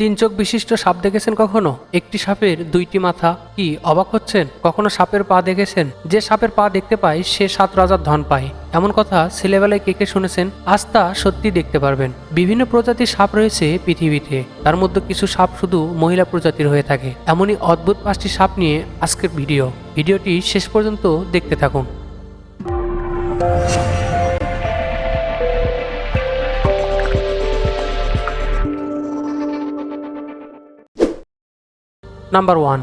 তিন চোখ বিশিষ্ট সাপ দেখেছেন কখনো? একটি সাপের দুইটি মাথা কি অবাক হচ্ছেন? কখনো সাপের পা দেখেছেন? যে সাপের পা দেখতে পায়, সে সাত রাজার ধন পায়। এমন কথা ছেলেবেলায় কে কে শুনেছেন? আজ তা সত্যি দেখতে পারবেন। বিভিন্ন প্রজাতির সাপ রয়েছে পৃথিবীতে। তার মধ্যে কিছু সাপ শুধু মহিলা প্রজাতির হয়ে থাকে। এমনই অদ্ভুত পাঁচটি সাপ নিয়ে আজকের ভিডিও। ভিডিওটি শেষ পর্যন্ত দেখতে থাকুন। নাম্বার ওয়ান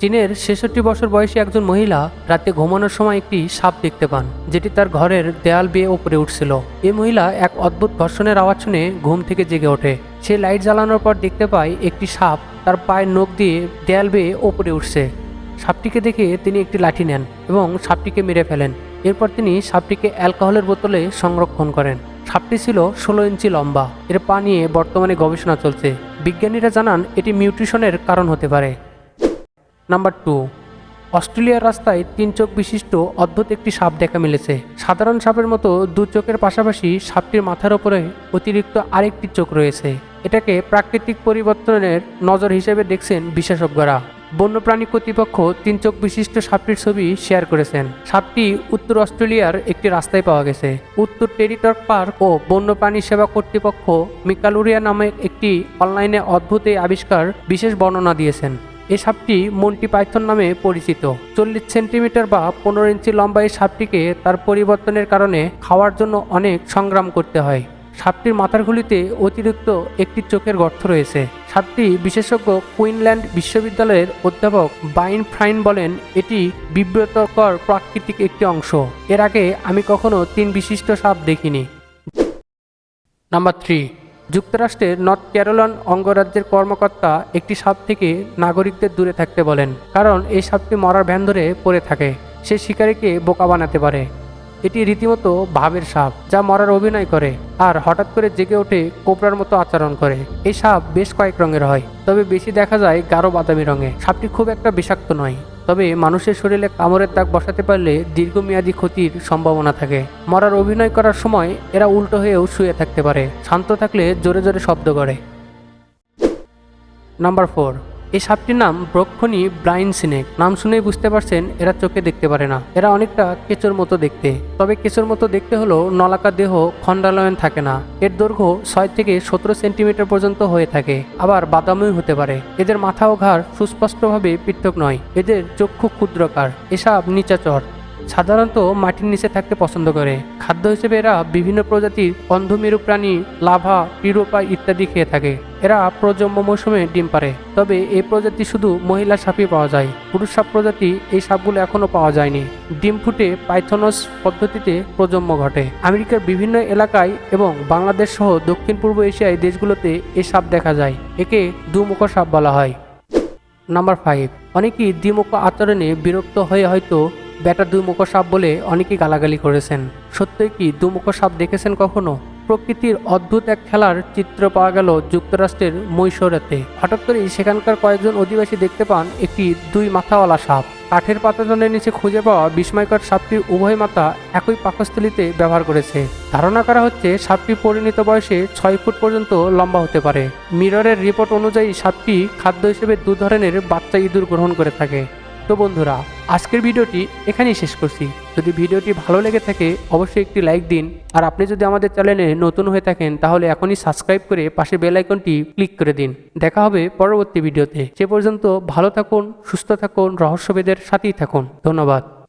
চীনের ছেষট্টি বছর বয়সী একজন মহিলা রাতে ঘুমানোর সময় একটি সাপ দেখতে পান, যেটি তার ঘরের দেয়াল বেয়ে ওপরে উঠছিল। এই মহিলা এক অদ্ভুত ঘর্ষণের আওয়াজ শুনে ঘুম থেকে জেগে ওঠে। সে লাইট জ্বালানোর পর দেখতে পায় একটি সাপ তার পায়ের নখ দিয়ে দেয়াল বেয়ে ওপরে উঠছে। সাপটিকে দেখে তিনি একটি লাঠি নেন এবং সাপটিকে মেরে ফেলেন। এরপর তিনি সাপটিকে অ্যালকোহলের বোতলে সংরক্ষণ করেন। সাপটি ছিল ষোলো ইঞ্চি লম্বা। এর পা নিয়ে বর্তমানে গবেষণা চলছে। বিজ্ঞানীরা জানান এটি মিউট্রিশনের কারণ হতে পারে। নাম্বার টু, অস্ট্রেলিয়ার রাস্তায় তিন চোখ বিশিষ্ট অদ্ভুত একটি সাপ দেখা মিলেছে। সাধারণ সাপের মতো দু চোখের পাশাপাশি সাপটির মাথার ওপরে অতিরিক্ত আরেকটি চোখ রয়েছে। এটাকে প্রাকৃতিক পরিবর্তনের নজর হিসেবে দেখছেন বিশেষজ্ঞরা। বন্যপ্রাণী কর্তৃপক্ষ তিন চোখ বিশিষ্ট সাপটির ছবি শেয়ার করেছেন। সাপটি উত্তর অস্ট্রেলিয়ার একটি রাস্তায় পাওয়া গেছে। উত্তর টেরিটর পার্ক ও বন্যপ্রাণী সেবা কর্তৃপক্ষ মিকালুরিয়া নামে একটি অনলাইনে অদ্ভুত এই আবিষ্কার বিশেষ বর্ণনা দিয়েছেন। এই সাপটি মন্টি পাইথন নামে পরিচিত। চল্লিশ সেন্টিমিটার বা পনেরো ইঞ্চি লম্বা এই সাপটিকে তার পরিবর্তনের কারণে খাওয়ার জন্য অনেক সংগ্রাম করতে হয়। সাপটির মাথার গুলিতে অতিরিক্ত একটি চোখের গর্ত রয়েছে। সাপটি বিশেষজ্ঞ কুইনল্যান্ড বিশ্ববিদ্যালয়ের অধ্যাপক বাইন ফ্রাইন বলেন, এটি বিব্রতকর প্রাকৃতিক একটি অংশ। এর আগে আমি কখনো তিন বিশিষ্ট সাপ দেখিনি। নাম্বার থ্রি যুক্তরাষ্ট্রের নর্থ ক্যারোলান অঙ্গরাজ্যের কর্মকর্তা একটি সাপ থেকে নাগরিকদের দূরে থাকতে বলেন, কারণ এই সাপটি মরার ভ্যান ধরে পড়ে থাকে। সে শিকারীকে বোকা বানাতে পারে। এটি রীতিমতো ভাবের সাপ, যা মরার অভিনয় করে আর হঠাৎ করে জেগে ওঠে কোপড়ার মতো আচরণ করে। এই সাপ বেশ কয়েক রঙের হয়, তবে বেশি দেখা যায় গাঢ় বাদামি রঙে। সাপটি খুব একটা বিষাক্ত নয়। তবে মানুষের শরীরে কামড়ের দাগ বসাতে পারলে দীর্ঘমেয়াদী ক্ষতির সম্ভাবনা থাকে। মরার অভিনয় করার সময় এরা উল্টো হয়েও শুয়ে থাকতে পারে, শান্ত থাকলে জোরে জোরে শব্দ করে। Number four. এই সাপটির নাম ব্রক্ষণী ব্রাইন সিনেক। নাম শুনেই বুঝতে পারছেন, এরা চোখে দেখতে পারে না। এরা অনেকটা কেঁচোর মতো দেখতে। তবে কেঁচোর মতো দেখতে হলেও নলাকা দেহ খণ্ডালয়ন থাকে না। এর দৈর্ঘ্য ছয় থেকে সতেরো সেন্টিমিটার পর্যন্ত হয়ে থাকে। আবার বাদামই হতে পারে। এদের মাথা ও ঘাড় সুস্পষ্টভাবে পৃথক নয়। এদের চক্ষু ক্ষুদ্রকার। এসব নিচাচর। সাধারণত মাটির নিচে থাকতে পছন্দ করে। খাদ্য হিসেবে এরা বিভিন্ন প্রজাতির অন্ধমেরু প্রাণী, লাভা, পিরোপা ইত্যাদি খেয়ে থাকে। এরা প্রজন্ম মৌসুমে ডিম পারে তবে এই প্রজাতি শুধু মহিলা সাপই পাওয়া যায়। পুরুষ সাপ প্রজাতি এই সাপগুলো এখনও পাওয়া যায়নি। ডিম ফুটে পাইথনস পদ্ধতিতে প্রজন্ম ঘটে। আমেরিকার বিভিন্ন এলাকায় এবং বাংলাদেশ সহ দক্ষিণ পূর্ব এশিয়ায় দেশগুলোতে এই সাপ দেখা যায়। একে দুমুখ সাপ বলা হয়। Number five. অনেকেই দ্বিমুখ আচরণে বিরক্ত হয়ে হয়তো ব্যাটা দুমুখ সাপ বলে অনেকেই গালাগালি করেছেন। সত্যই কি দুমুখ সাপ দেখেছেন কখনো? প্রকৃতির অদ্ভুত এক খেলার চিত্র পাওয়া গেল যুক্তরাষ্ট্রের মৈশোরাতে। হঠাৎ করেই সেখানকার কয়েকজন অধিবাসী দেখতে পান একটি দুই মাথাওয়ালা সাপ। কাঠের পাতাজনের নিচে খুঁজে পাওয়া বিস্ময়কর সাপটির উভয় মাথা একই পাকস্থলিতে ব্যবহার করেছে। ধারণা করা হচ্ছে সাপটি পরিণত বয়সে ছয় ফুট পর্যন্ত লম্বা হতে পারে। মিররের রিপোর্ট অনুযায়ী সাপটি খাদ্য হিসেবে দু ধরনের বাচ্চা ইঁদুর গ্রহণ করে থাকে। তো বন্ধুরা, আজকের ভিডিওটি এখানেই শেষ করছি। যদি ভিডিওটি ভালো লেগে থাকে, অবশ্যই একটি লাইক দিন। আর আপনি যদি আমাদের চ্যানেলে নতুন হয়ে থাকেন, তাহলে এখনই সাবস্ক্রাইব করে পাশে বেল আইকনটি ক্লিক করে দিন। দেখা হবে পরবর্তী ভিডিওতে। সে পর্যন্ত ভালো থাকুন, সুস্থ থাকুন রহস্যবেদের সাথেই থাকুন। ধন্যবাদ।